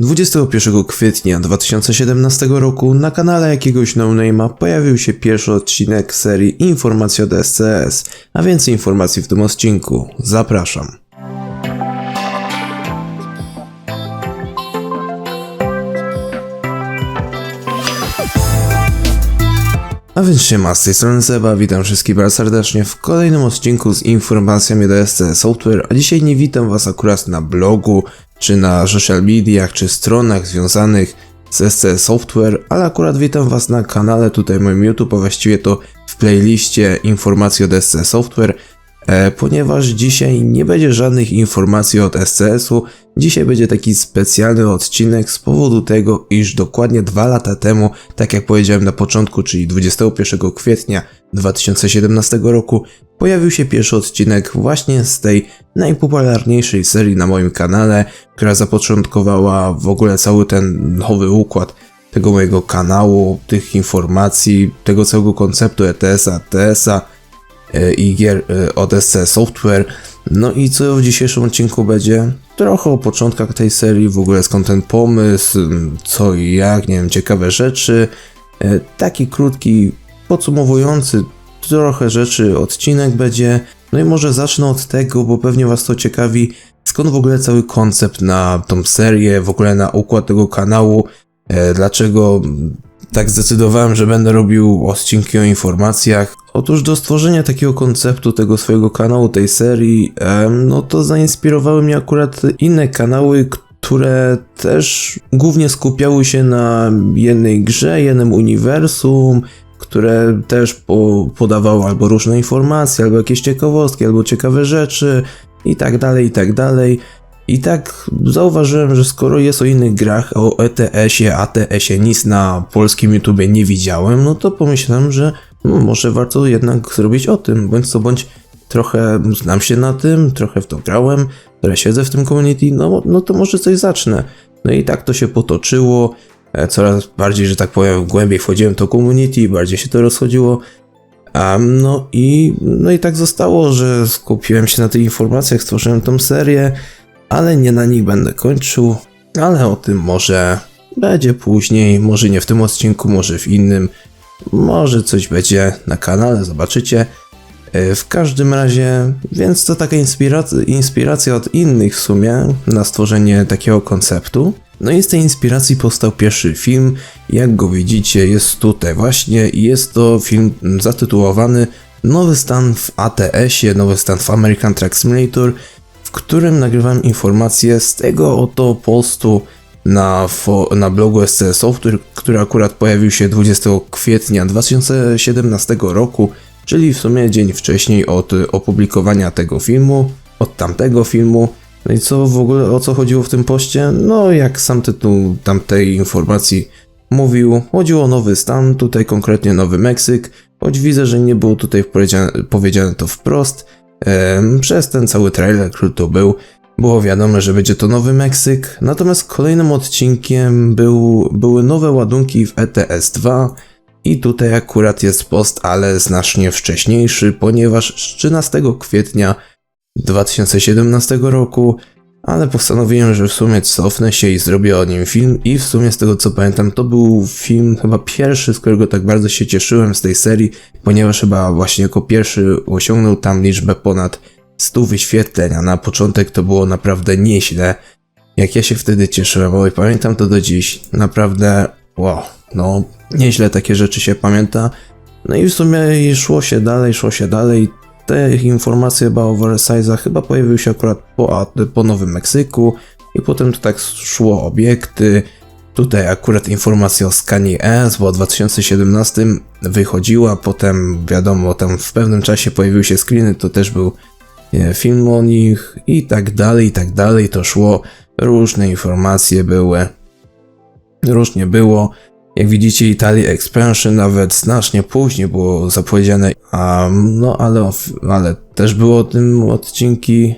21 kwietnia 2017 roku na kanale jakiegoś no-name'a pojawił się pierwszy odcinek serii Informacji od SCS, a więcej informacji w tym odcinku. Zapraszam. A więc siema, z tej strony Seba, witam wszystkich bardzo serdecznie w kolejnym odcinku z informacjami do SC Software, a dzisiaj nie witam was akurat na blogu, czy na social mediach, czy stronach związanych z SC Software, ale akurat witam was na kanale tutaj moim YouTube, a właściwie to w playliście informacji od SC Software, e, ponieważ dzisiaj nie będzie żadnych informacji od SCS-u. Dzisiaj będzie taki specjalny odcinek z powodu tego, iż dokładnie dwa lata temu, tak jak powiedziałem na początku, czyli 21 kwietnia 2017 roku, pojawił się pierwszy odcinek właśnie z tej najpopularniejszej serii na moim kanale, która zapoczątkowała w ogóle cały ten nowy układ tego mojego kanału, tych informacji, tego całego konceptu E ETS-a, TS-a e, i gier e, od SC Software. No i co w dzisiejszym odcinku będzie? Trochę o początkach tej serii, w ogóle skąd ten pomysł, co i jak, nie wiem, ciekawe rzeczy. E, Taki krótki, podsumowujący trochę rzeczy odcinek będzie. No i może zacznę od tego, bo pewnie Was to ciekawi, skąd w ogóle cały koncept na tą serię, w ogóle na układ tego kanału, e, dlaczego tak zdecydowałem, że będę robił odcinki o informacjach. Otóż do stworzenia takiego konceptu tego swojego kanału, tej serii, em, no to zainspirowały mnie akurat inne kanały, które też głównie skupiały się na jednej grze, jednym uniwersum, które też po, podawały albo różne informacje, albo jakieś ciekawostki, albo ciekawe rzeczy i tak dalej, i tak dalej. I tak zauważyłem, że skoro jest o innych grach, o ETS-ie, ATS-ie nic na polskim YouTubie nie widziałem, no to pomyślałem, że no, może warto jednak zrobić o tym, bądź co bądź trochę znam się na tym, trochę w to grałem, trochę siedzę w tym community, no, no to może coś zacznę. No i tak to się potoczyło, coraz bardziej, że tak powiem, głębiej wchodziłem w to community, bardziej się to rozchodziło. Um, no, i, no i tak zostało, że skupiłem się na tych informacjach, stworzyłem tą serię, ale nie na nich będę kończył, ale o tym może będzie później, może nie w tym odcinku, może w innym, może coś będzie na kanale, zobaczycie. E, W każdym razie, więc to taka inspiracja, inspiracja od innych w sumie na stworzenie takiego konceptu. No i z tej inspiracji powstał pierwszy film, jak go widzicie jest tutaj właśnie i jest to film zatytułowany Nowy stan w ATS-ie, nowy stan w American Truck Simulator, w którym nagrywam informacje z tego oto postu na, na blogu SC Software, który akurat pojawił się 20 kwietnia 2017 roku, czyli w sumie dzień wcześniej od opublikowania tego filmu, od tamtego filmu. No i co w ogóle, o co chodziło w tym poście? No jak sam tytuł tamtej informacji mówił, chodziło o nowy stan, tutaj konkretnie Nowy Meksyk, choć widzę, że nie było tutaj powiedziane, powiedziane to wprost, Em, przez ten cały trailer, który to był, było wiadomo, że będzie to Nowy Meksyk. Natomiast kolejnym odcinkiem był, były nowe ładunki w ETS 2. I tutaj akurat jest post, ale znacznie wcześniejszy, ponieważ z 13 kwietnia 2017 roku, ale postanowiłem, że w sumie cofnę się i zrobię o nim film i w sumie z tego co pamiętam to był film chyba pierwszy, z którego tak bardzo się cieszyłem z tej serii, ponieważ chyba właśnie jako pierwszy osiągnął tam liczbę ponad 100 wyświetleń, a na początek to było naprawdę nieźle. Jak ja się wtedy cieszyłem, oj pamiętam to do dziś, naprawdę wow, no nieźle takie rzeczy się pamięta. No i w sumie szło się dalej, szło się dalej. Te informacje chyba o Versailles'ach chyba pojawiły się akurat po, po Nowym Meksyku i potem to tak szło obiekty. Tutaj akurat informacja o skanie S, bo w 2017 wychodziła, potem wiadomo, tam w pewnym czasie pojawiły się screeny, to też był film o nich i tak dalej, i tak dalej, to szło. Różne informacje były. Różnie było. Jak widzicie, Italy Expansion nawet znacznie później było zapowiedziane, a, no ale, ale też było o tym odcinki.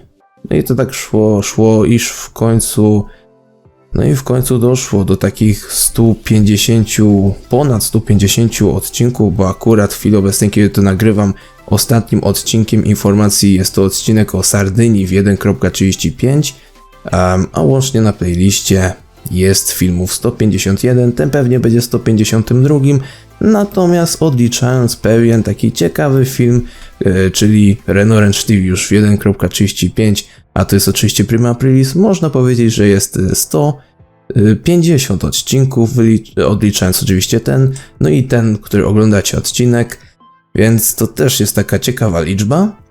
No i to tak szło, szło, iż w końcu, no i w końcu doszło do takich 150, ponad 150 odcinków, bo akurat w chwili obecnej, kiedy to nagrywam, ostatnim odcinkiem informacji jest to odcinek o Sardynii w 1.35, em, a łącznie na playliście jest filmów 151, ten pewnie będzie 152, natomiast odliczając pewien taki ciekawy film, e, czyli Renault Range TV już w 1.35, a to jest oczywiście Prima Aprilis, można powiedzieć, że jest e, 150 odcinków, odliczając oczywiście ten, no i ten, który oglądacie odcinek, więc to też jest taka ciekawa liczba.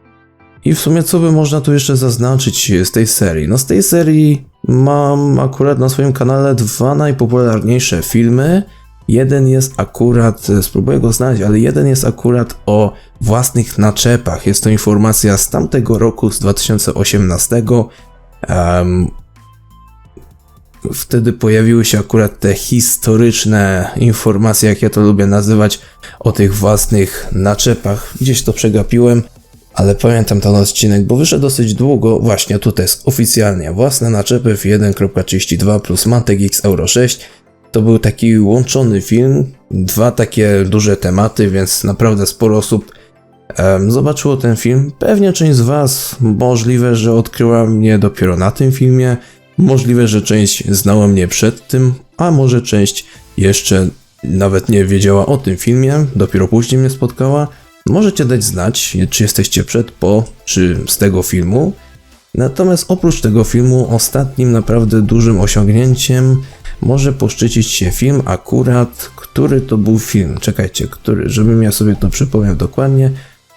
I w sumie co by można tu jeszcze zaznaczyć z tej serii? No z tej serii mam akurat na swoim kanale dwa najpopularniejsze filmy. Jeden jest akurat, e, spróbuję go znaleźć, ale jeden jest akurat o własnych naczepach. Jest to informacja z tamtego roku, z 2018. Em, wtedy pojawiły się akurat te historyczne informacje, jak ja to lubię nazywać, o tych własnych naczepach. Gdzieś to przegapiłem, ale pamiętam ten odcinek, bo wyszedł dosyć długo. Właśnie tutaj jest oficjalnie własne naczepy w 1.32 plus Mantek X Euro 6. To był taki łączony film, dwa takie duże tematy, więc naprawdę sporo osób zobaczyło ten film. Pewnie część z Was możliwe, że odkryła mnie dopiero na tym filmie. Możliwe, że część znała mnie przed tym, a może część jeszcze nawet nie wiedziała o tym filmie, dopiero później mnie spotkała. Możecie dać znać, czy jesteście przed, po, czy z tego filmu. Natomiast oprócz tego filmu, ostatnim naprawdę dużym osiągnięciem może poszczycić się film akurat, który to był film. Czekajcie, który, żebym ja sobie to przypomniał dokładnie.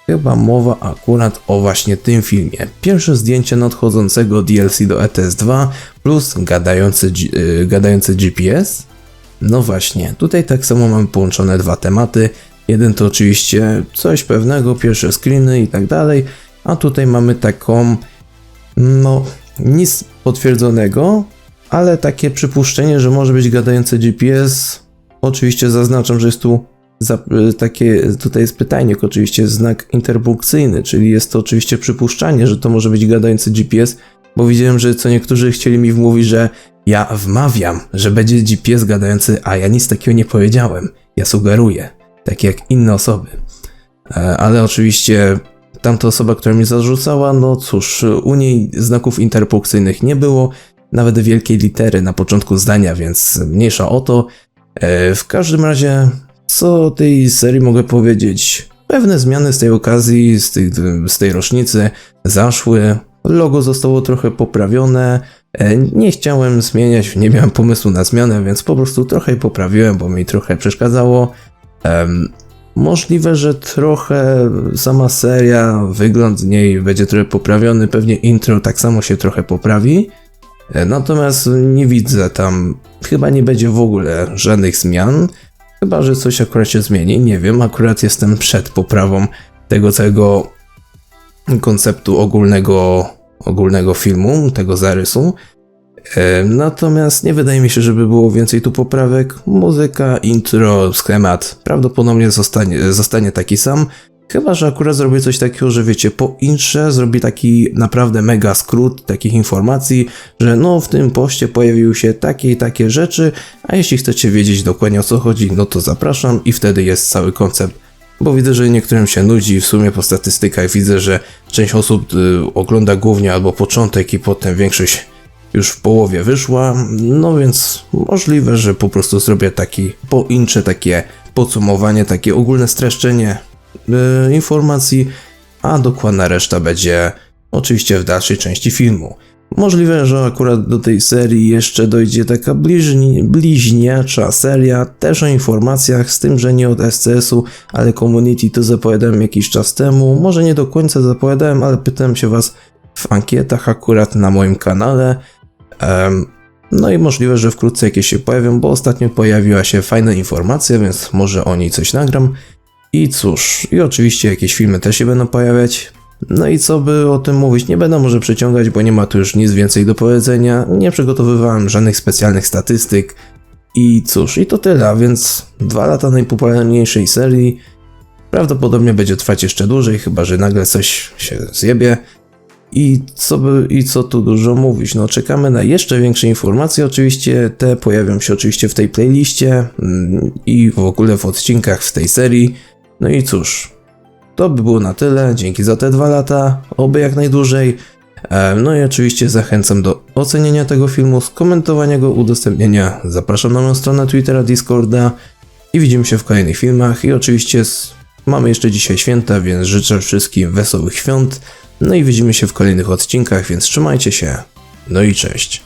Chyba mowa akurat o właśnie tym filmie. Pierwsze zdjęcie nadchodzącego DLC do ETS 2 plus gadający, gadający GPS. No właśnie, tutaj tak samo mamy połączone dwa tematy. Jeden to oczywiście coś pewnego, pierwsze screeny i tak dalej, a tutaj mamy taką, no, nic potwierdzonego, ale takie przypuszczenie, że może być gadający GPS. Oczywiście zaznaczam, że jest tu za, takie, tutaj jest pytajnik, oczywiście znak interpunkcyjny, czyli jest to oczywiście przypuszczanie, że to może być gadający GPS, bo widziałem, że co niektórzy chcieli mi wmówić, że ja wmawiam, że będzie GPS gadający, a ja nic takiego nie powiedziałem. Ja sugeruję, tak jak inne osoby. E, Ale oczywiście tamta osoba, która mi zarzucała, no cóż, u niej znaków interpunkcyjnych nie było, nawet wielkiej litery na początku zdania, więc mniejsza o to. E, W każdym razie, co tej serii mogę powiedzieć? Pewne zmiany z tej okazji, z, tych, z tej rocznicy zaszły. Logo zostało trochę poprawione. E, Nie chciałem zmieniać, nie miałem pomysłu na zmianę, więc po prostu trochę poprawiłem, bo mi trochę przeszkadzało. Em, Możliwe, że trochę sama seria, wygląd niej będzie trochę poprawiony, pewnie intro tak samo się trochę poprawi. E, Natomiast nie widzę tam, chyba nie będzie w ogóle żadnych zmian. Chyba, że coś akurat się zmieni, nie wiem, akurat jestem przed poprawą tego całego konceptu ogólnego, ogólnego filmu, tego zarysu. Natomiast nie wydaje mi się, żeby było więcej tu poprawek. Muzyka, intro, schemat prawdopodobnie zostanie, zostanie taki sam. Chyba, że akurat zrobię coś takiego, że wiecie, po intrze zrobię taki naprawdę mega skrót takich informacji, że no w tym poście pojawiły się takie i takie rzeczy, a jeśli chcecie wiedzieć dokładnie o co chodzi, no to zapraszam i wtedy jest cały koncept. Bo widzę, że niektórym się nudzi, w sumie po statystykach widzę, że część osób y, ogląda głównie albo początek i potem większość już w połowie wyszła, no więc możliwe, że po prostu zrobię taki po incze takie podsumowanie, takie ogólne streszczenie y, informacji, a dokładna reszta będzie oczywiście w dalszej części filmu. Możliwe, że akurat do tej serii jeszcze dojdzie taka bliźni, bliźniacza seria, też o informacjach, z tym, że nie od SCS-u, ale community to zapowiadałem jakiś czas temu. Może nie do końca zapowiadałem, ale pytałem się was w ankietach akurat na moim kanale. No i możliwe, że wkrótce jakieś się pojawią, bo ostatnio pojawiła się fajna informacja, więc może o niej coś nagram. I cóż, i oczywiście jakieś filmy też się będą pojawiać. No i co by o tym mówić, nie będę może przeciągać, bo nie ma tu już nic więcej do powiedzenia. Nie przygotowywałem żadnych specjalnych statystyk. I cóż, i to tyle, a więc dwa lata najpopularniejszej serii. Prawdopodobnie będzie trwać jeszcze dłużej, chyba że nagle coś się zjebie. I co, by, I co tu dużo mówić? No, czekamy na jeszcze większe informacje. Oczywiście te pojawią się oczywiście w tej playliście mm, i w ogóle w odcinkach w tej serii. No i cóż, to by było na tyle. Dzięki za te dwa lata. Oby jak najdłużej. E, no i oczywiście zachęcam do ocenienia tego filmu, skomentowania go, udostępnienia. Zapraszam na moją stronę Twittera, Discorda i widzimy się w kolejnych filmach. I oczywiście mamy jeszcze dzisiaj święta, więc życzę wszystkim wesołych świąt. No i widzimy się w kolejnych odcinkach, więc trzymajcie się. No i cześć.